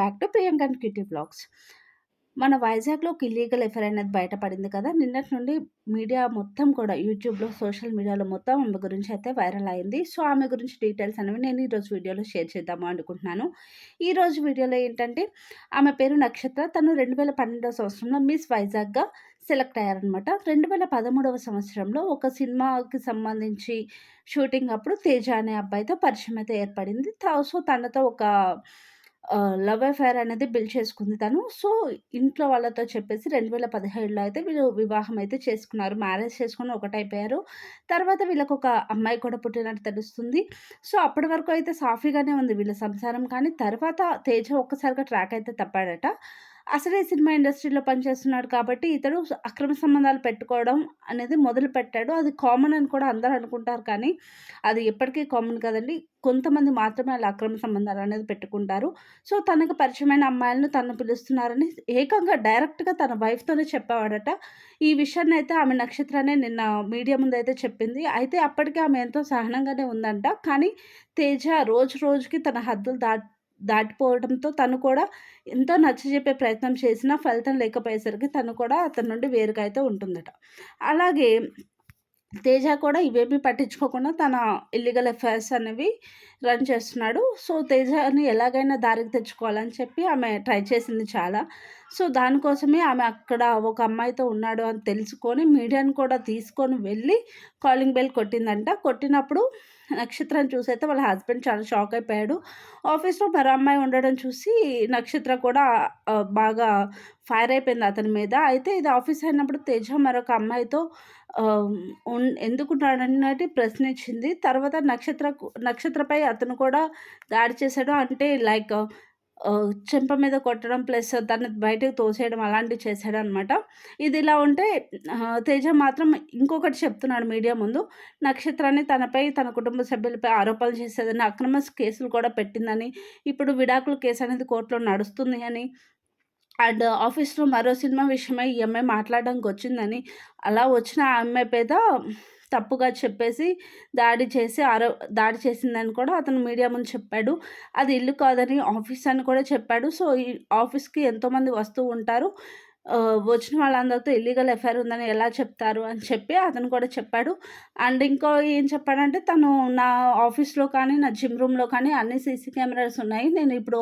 Back to Priyanka and cutie vlogs మన వైజాగ్లో ఒక ఇల్లీగల్ ఎఫైర్ అనేది బయటపడింది కదా నిన్నటి నుండి మీడియా మొత్తం కూడా యూట్యూబ్లో సోషల్ మీడియాలో మొత్తం ఆమె గురించి అయితే వైరల్ అయింది. సో ఆమె గురించి డీటెయిల్స్ అనేవి నేను ఈరోజు వీడియోలో షేర్ చేద్దాము అనుకుంటున్నాను. ఈరోజు వీడియోలో ఏంటంటే ఆమె పేరు నక్షత్ర. తను రెండు వేల పన్నెండవ సంవత్సరంలో మిస్ వైజాగ్గా సెలెక్ట్ అయ్యారనమాట రెండు వేల పదమూడవ సంవత్సరంలో ఒక సినిమాకి సంబంధించి షూటింగ్ అప్పుడు తేజ అనే అబ్బాయితో పరిచయం అయితే ఏర్పడింది. సో తనతో ఒక లవ్ అఫైర్ అనేది బిల్డ్ చేసుకుంది తను. సో, ఇంట్లో వాళ్ళతో చెప్పేసి 2017లో అయితే వీళ్ళు వివాహం అయితే చేసుకున్నారు. మ్యారేజ్ చేసుకుని ఒకటైపోయారు. తర్వాత వీళ్ళకు ఒక అమ్మాయి కూడా పుట్టినట్టు తెలుస్తుంది. సో, అప్పటి వరకు అయితే సాఫీగానే ఉంది వీళ్ళ సంసారం. కానీ తర్వాత తేజ ఒక్కసారిగా ట్రాక్ అయితే తప్పాడట. అసలే సినిమా ఇండస్ట్రీలో పనిచేస్తున్నాడు కాబట్టి ఇతడు అక్రమ సంబంధాలు పెట్టుకోవడం అనేది మొదలు పెట్టాడు అది కామన్ అని కూడా అందరూ అనుకుంటారు కానీ, అది ఎప్పటికీ కామన్ కదండి కొంతమంది మాత్రమే అలా అక్రమ సంబంధాలు అనేది పెట్టుకుంటారు. సో, తనకు పరిచయమైన అమ్మాయిలను తను పిలుస్తున్నారని ఏకంగా డైరెక్ట్‌గా తన వైఫ్‌తోనే చెప్పేవాడట. ఈ విషయాన్ని అయితే ఆమె నక్షత్రనే నిన్న మీడియా ముందయితే చెప్పింది. అయితే అప్పటికి ఆమె ఎంతో సహనంగానే ఉందంట. కానీ తేజ రోజు రోజుకి తన హద్దులు దాటి దాటిపోవడంతో తను కూడా ఎంతో నచ్చజెప్పే ప్రయత్నం చేసినా ఫలితం లేకపోయేసరికి తను కూడా అతని నుండి వేరుగా అయితే ఉంటుందట. అలాగే తేజ కూడా ఇవేమీ పట్టించుకోకుండా తన ఇల్లీగల్ అఫైర్స్ అనేవి రన్ చేస్తున్నాడు. సో, తేజని ఎలాగైనా దారికి తెచ్చుకోవాలని చెప్పి ఆమె ట్రై చేసింది చాలా. సో, దానికోసమే ఆమె అక్కడ ఒక అమ్మాయితో ఉన్నాడు అని తెలుసుకొని మీడియాని కూడా తీసుకొని వెళ్ళి కాలింగ్ బెల్ కొట్టిందంట. కొట్టినప్పుడు నక్షత్రం చూసైతే వాళ్ళ హస్బెండ్ చాలా షాక్ అయిపోయాడు. ఆఫీస్‌లో మరో అమ్మాయి ఉండడం చూసి నక్షత్ర కూడా బాగా ఫైర్ అయిపోయింది అతని మీద. అయితే ఇది ఆఫీస్ అయినప్పుడు తేజ మరొక అమ్మాయితో ఉన్ ఎందుకున్నాడన్నట్టు ప్రశ్నించింది. తర్వాత నక్షత్ర నక్షత్రపై అతను కూడా దాడి చేశాడు. అంటే లైక్ చెంప మీద కొట్టడం ప్లస్ తను బయటకు తోసేయడం అలాంటివి చేశాడనమాట. ఇదిలా ఉంటే తేజ మాత్రం ఇంకొకటి చెప్తున్నాడు మీడియా ముందు. నక్షత్రాన్ని తనపై, తన కుటుంబ సభ్యులపై ఆరోపణలు చేసేదని, అక్రమ కేసులు కూడా పెట్టిందని, ఇప్పుడు విడాకుల కేసు అనేది కోర్టులో నడుస్తుంది అని, అండ్ ఆఫీస్‌లో మరో సినిమా విషయమై ఈ అమ్మాయి మాట్లాడడానికి వచ్చిందని, అలా వచ్చిన ఆ అమ్మాయి పేద తప్పుగా చెప్పేసి దాడి చేసి ఆరో దాడి చేసిందని కూడా అతను మీడియా ముందు చెప్పాడు. అది ఇల్లు కాదని ఆఫీస్ అని కూడా చెప్పాడు. సో, ఈ ఆఫీస్‌కి ఎంతోమంది వస్తూ ఉంటారు. వచ్చిన వాళ్ళందరితో ఇల్లీగల్ ఎఫైర్ ఉందని ఎలా చెప్తారు అని చెప్పి అతను కూడా చెప్పాడు. అండ్ ఇంకో ఏం చెప్పాడంటే తను నా ఆఫీస్‌లో కానీ, నా జిమ్ రూమ్‌లో కానీ అన్ని సీసీ కెమెరాస్ ఉన్నాయి. నేను ఇప్పుడు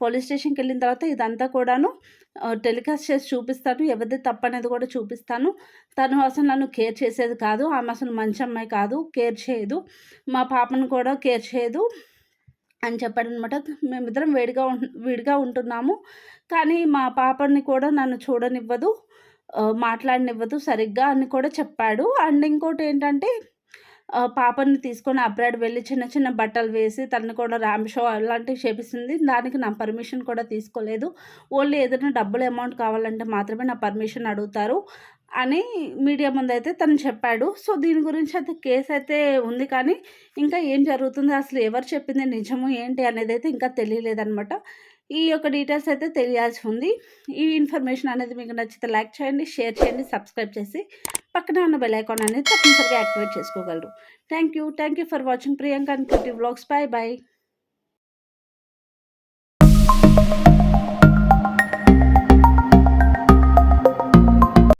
పోలీస్ స్టేషన్కి వెళ్ళిన తర్వాత ఇదంతా కూడాను టెలికాస్ట్ చేసి చూపిస్తాను. ఎవరిది తప్పనేది కూడా చూపిస్తాను. తను అసలు నన్ను కేర్ చేసేది కాదు. ఆమె అసలు మంచి అమ్మాయి కాదు. కేర్ చేయదు. మా పాపను కూడా కేర్ చేయదు. అని చెప్పాడనమాట. మేమిద్దరం వేడిగా విడిగా ఉంటున్నాము. కానీ మా పాపని కూడా నన్ను చూడనివ్వదు మాట్లాడనివ్వదు సరిగ్గా అని కూడా చెప్పాడు. అండ్ ఇంకోటి ఏంటంటే పాపని తీసుకొని అబ్రాడ్ వెళ్ళి చిన్న చిన్న బట్టలు వేసి తనని కూడా ర్యామ్ షో అలాంటివి చేపిస్తుంది. దానికి నా పర్మిషన్ కూడా తీసుకోలేదు. ఓన్లీ ఏదైనా డబ్బులు అమౌంట్ కావాలంటే మాత్రమే నా పర్మిషన్ అడుగుతారు. అని మీడియా ముందు అయితే తను చెప్పాడు. సో దీని గురించి అయితే కేసు అయితే ఉంది కానీ ఇంకా ఏం జరుగుతుంది? అసలు ఎవరు చెప్పింది నిజము? ఏంటి అనేది అయితే ఇంకా తెలియలేదనమాట ఈ యొక్క డీటెయిల్స్ అయితే తెలియాల్సి ఉంది. ఈ ఇన్ఫర్మేషన్ అనేది మీకు నచ్చితే లైక్ చేయండి షేర్ చేయండి సబ్స్క్రైబ్ చేసి పక్కన ఉన్న బెల్ ఐకాన్ అనేది తప్పనిసరిగా యాక్టివేట్ చేసుకోగలరు. Thank you. Thank you for watching Priyanka and creative vlogs. Bye bye.